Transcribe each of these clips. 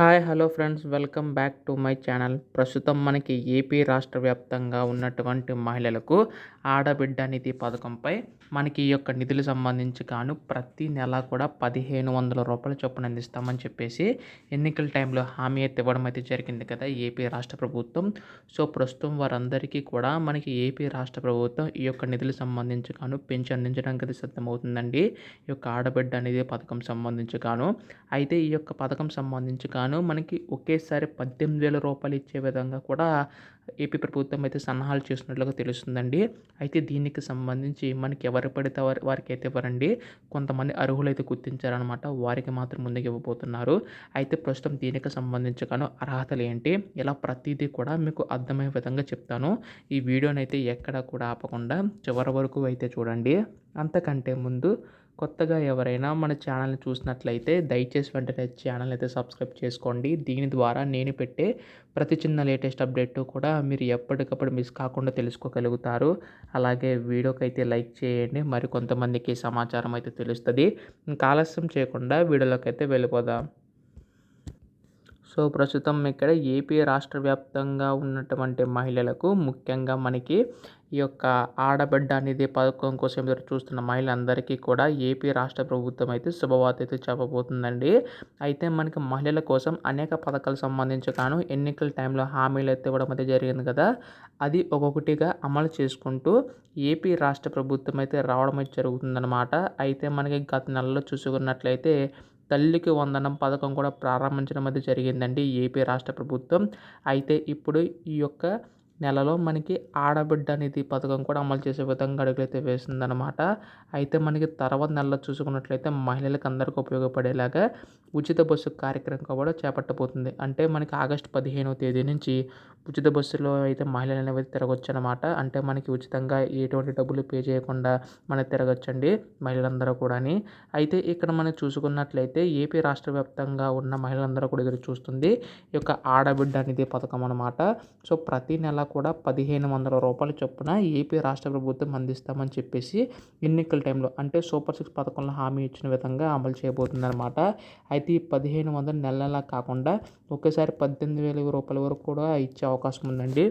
Hi hello friends. Welcome back to my channel. ప్రస్తుతం మనకి AP రాష్ట్ర వ్యాప్తంగా ఉన్నటువంటి మహిళలకు ఆడబిడ్డ నిధి పథకంపై మనకి ఈ యొక్క నిధులు సంబంధించి గాను ప్రతి నెల కూడా పదిహేను వందల రూపాయల చొప్పున అందిస్తామని చెప్పేసి ఎన్నికల టైంలో హామీ అయితే ఇవ్వడం అయితే జరిగింది కదా ఏపీ రాష్ట్ర ప్రభుత్వం. సో ప్రస్తుతం వారందరికీ కూడా మనకి ఏపీ రాష్ట్ర ప్రభుత్వం ఈ యొక్క నిధులు సంబంధించి కాను పెంచి అందించడానికి అయితే సిద్ధమవుతుందండి. ఈ యొక్క ఆడబిడ్డ నిధి పథకం సంబంధించి గాను. అయితే ఈ యొక్క పథకం సంబంధించి కాను గాను మనకి ఒకేసారి పద్దెనిమిది వేల రూపాయలు ఇచ్చే విధంగా కూడా ఏపీ ప్రభుత్వం అయితే సన్నాహాలు చేస్తున్నట్లుగా తెలుస్తుందండి. అయితే దీనికి సంబంధించి మనకి ఎవరు పడితే వారి వారికి అయితే ఇవ్వరండి. కొంతమంది అర్హులైతే గుర్తించారనమాట. వారికి మాత్రం ముందుకు ఇవ్వబోతున్నారు. అయితే ప్రస్తుతం దీనికి సంబంధించి గాను అర్హతలు ఏంటి? ఇలా ప్రతిదీ కూడా మీకు అర్థమయ్యే విధంగా చెప్తాను. ఈ వీడియోని అయితే ఎక్కడ కూడా ఆపకుండా చివరి వరకు అయితే చూడండి. అంతకంటే ముందు కొత్తగా ఎవరైనా మన ఛానల్ని చూసినట్లయితే దయచేసి వెంటనే ఛానల్ అయితే సబ్స్క్రైబ్ చేసుకోండి. దీని ద్వారా నేను పెట్టే ప్రతి చిన్న లేటెస్ట్ అప్డేట్ కూడా మీరు ఎప్పటికప్పుడు మిస్ కాకుండా తెలుసుకోగలుగుతారు. అలాగే వీడియోకి అయితే లైక్ చేయండి. మరి కొంతమందికి సమాచారం అయితే తెలుస్తుంది. ఇంకా ఆలస్యం చేయకుండా వీడియోలోకి అయితే వెళ్ళిపోదాం. సో ప్రస్తుతం ఇక్కడ ఏపీ రాష్ట్ర వ్యాప్తంగా ఉన్నటువంటి మహిళలకు ముఖ్యంగా మనకి ఈ యొక్క ఆడబిడ్డ అనేది పథకం కోసం ఎదురు చూస్తున్న మహిళలందరికీ కూడా ఏపీ రాష్ట్ర ప్రభుత్వం అయితే శుభవార్త అయితే చెప్పబోతుందండి. అయితే మనకి మహిళల కోసం అనేక పథకాలు సంబంధించి కాను ఎన్నికల టైంలో హామీలు అయితే ఇవ్వడం అయితే జరిగింది కదా. అది ఒక్కొక్కటిగా అమలు చేసుకుంటూ ఏపీ రాష్ట్ర ప్రభుత్వం అయితే రావడం అయితే జరుగుతుందన్నమాట. అయితే మనకి గత నెలలో చూసుకున్నట్లయితే తల్లికి వందనం పథకం కూడా ప్రారంభించడం అయితే జరిగిందండి ఏపీ రాష్ట్ర ప్రభుత్వం. అయితే ఇప్పుడు ఈ యొక్క నెలలో మనకి ఆడబిడ్డ అనేది పథకం కూడా అమలు చేసే విధంగా అడుగులైతే వేసిందనమాట అయితే మనకి తర్వాత నెలలో చూసుకున్నట్లయితే మహిళలకు అందరికీ ఉపయోగపడేలాగా ఉచిత బస్సు కార్యక్రమం కూడా చేపట్టబోతుంది. అంటే మనకి ఆగస్టు పదిహేనవ తేదీ నుంచి ఉచిత బస్సులో అయితే మహిళలు అనేవి తిరగొచ్చు అనమాట అంటే మనకి ఉచితంగా ఎటువంటి డబ్బులు పే చేయకుండా మనం తిరగచ్చండి మహిళలందరూ కూడా అయితే ఇక్కడ మనం చూసుకున్నట్లయితే ఏపీ రాష్ట్ర వ్యాప్తంగా ఉన్న మహిళలందరూ కూడా ఎదురు చూస్తుంది ఈ యొక్క ఆడబిడ్డ అనేది పథకం అనమాట సో ప్రతి నెల కూడా పదిహేను వందల రూపాయల చొప్పున ఏపీ రాష్ట్ర ప్రభుత్వం అందిస్తామని చెప్పేసి ఎన్నికల టైంలో అంటే సూపర్ సిక్స్ పథకంలో హామీ ఇచ్చిన విధంగా అమలు చేయబోతుందన్నమాట. అయితే ఈ పదిహేను వందలు నెల నెలా కాకుండా ఒకేసారి పద్దెనిమిది వేల రూపాయల వరకు కూడా ఇచ్చే అవకాశం ఉందండి.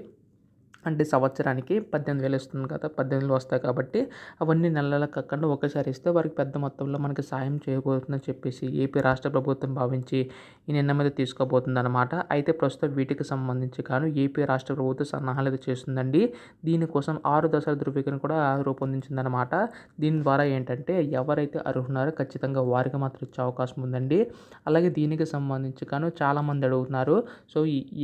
అంటే సంవత్సరానికి పద్దెనిమిది వేలు ఇస్తుంది కదా పద్దెనిమిది వస్తాయి కాబట్టి అవన్నీ నెలలకు కాకుండా ఒకేసారి ఇస్తే వారికి పెద్ద మొత్తంలో మనకి సాయం చేయబోతుందని చెప్పేసి ఏపీ రాష్ట్ర ప్రభుత్వం భావించి ఈ నిర్ణయం మీద తీసుకోబోతుంది అనమాట అయితే ప్రస్తుతం వీటికి సంబంధించి కాను ఏపీ రాష్ట్ర ప్రభుత్వం సన్నాహాలు చేస్తుందండి. దీనికోసం ఆరు దశల ధృవీకరణ కూడా రూపొందించిందనమాట దీని ద్వారా ఏంటంటే ఎవరైతే అర్హున్నారో ఖచ్చితంగా వారికి మాత్రం ఇచ్చే అవకాశం ఉందండి. అలాగే దీనికి సంబంధించి కాను చాలామంది అడుగుతున్నారు. సో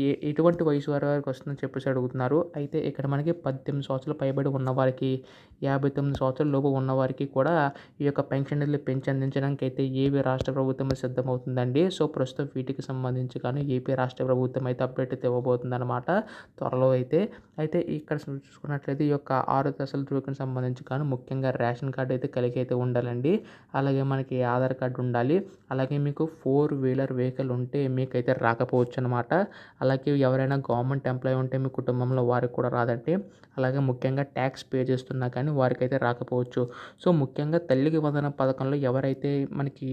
ఏ ఎటువంటి వయసు వారి వారికి వస్తుందని చెప్పేసి అడుగుతున్నారు. అయితే అయితే ఇక్కడ మనకి పద్దెనిమిది సంవత్సరాలు పైబడి ఉన్నవారికి యాభై తొమ్మిది సంవత్సరాల లోపు ఉన్నవారికి కూడా ఈ యొక్క పెన్షన్ నిధులు పెంచి అందించడానికి అయితే ఏపీ రాష్ట్ర ప్రభుత్వం సిద్ధమవుతుందండి. సో ప్రస్తుతం వీటికి సంబంధించి కానీ ఏపీ రాష్ట్ర ప్రభుత్వం అయితే అప్డేట్ అయితే ఇవ్వబోతుంది అనమాట త్వరలో అయితే. అయితే ఇక్కడ చూసుకున్నట్లయితే ఈ యొక్క ఆరు దశల ధృవీకరణ సంబంధించి కానీ ముఖ్యంగా రేషన్ కార్డు అయితే కలిగి అయితే ఉండాలండి. అలాగే మనకి ఆధార్ కార్డు ఉండాలి. అలాగే మీకు ఫోర్ వీలర్ వెహికల్ ఉంటే మీకైతే రాకపోవచ్చు అనమాట అలాగే ఎవరైనా గవర్నమెంట్ ఎంప్లాయీ ఉంటే మీ కుటుంబంలో వారికి కూడా రాదంటే అలాగే ముఖ్యంగా ట్యాక్స్ పే చేస్తున్నా కానీ వారికైతే రాకపోవచ్చు. సో ముఖ్యంగా తల్లికి వందన పథకంలో ఎవరైతే మనకి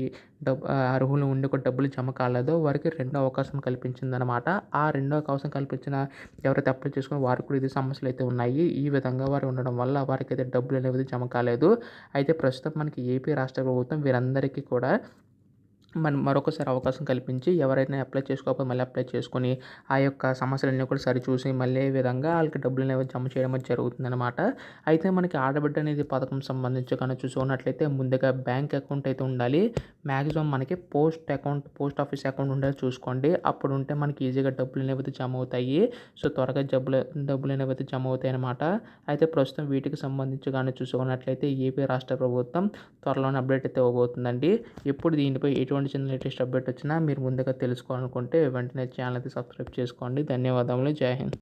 డబ్బు అర్హులు ఉండి కూడా డబ్బులు జమ కాలేదో వారికి రెండో అవకాశం కల్పించిందనమాట ఆ రెండో అవకాశం కల్పించిన ఎవరైతే అప్లై చేసుకుని వారికి కూడా ఇది సమస్యలు అయితే ఉన్నాయి. ఈ విధంగా వారు ఉండడం వల్ల వారికి అయితే డబ్బులు అనేవి జమ కాలేదు. అయితే ప్రస్తుతం మనకి ఏపీ రాష్ట్ర ప్రభుత్వం వీరందరికీ కూడా మనం మరొకసారి అవకాశం కల్పించి ఎవరైనా అప్లై చేసుకోకపోతే మళ్ళీ అప్లై చేసుకొని ఆ యొక్క సమస్యలన్నీ కూడా సరిచూసి మళ్ళీ విధంగా వాళ్ళకి డబ్బులు అనేవి జమ చేయడం జరుగుతుందన్నమాట. అయితే మనకి ఆడబిడ్డ అనేది పథకం సంబంధించి కానీ చూసుకున్నట్లయితే ముందుగా బ్యాంక్ అకౌంట్ అయితే ఉండాలి. మ్యాక్సిమం మనకి post account post office account ఉండేది చూసుకోండి. అప్పుడు ఉంటే మనకి ఈజీగా డబ్బులు అనేవి జమ అవుతాయి. సో త్వరగా జబ్బులు డబ్బులు అనేవి జమ అవుతాయి అనమాట అయితే ప్రస్తుతం వీటికి సంబంధించి కానీ చూసుకున్నట్లయితే ఏపీ రాష్ట్ర ప్రభుత్వం త్వరలోనే అప్డేట్ అయితే ఇవ్వబోతుందండి. ఎప్పుడు దీనిపై ఎటువంటి ఎటువంటి చిన్న లేటెస్ట్ అప్డేట్ వచ్చినా మీరు ముందుగా తెలుసుకోవాలనుకుంటే వెంటనే ఛానల్ అయితే సబ్స్క్రైబ్ చేసుకోండి. ధన్యవాదములు. జై హింద్.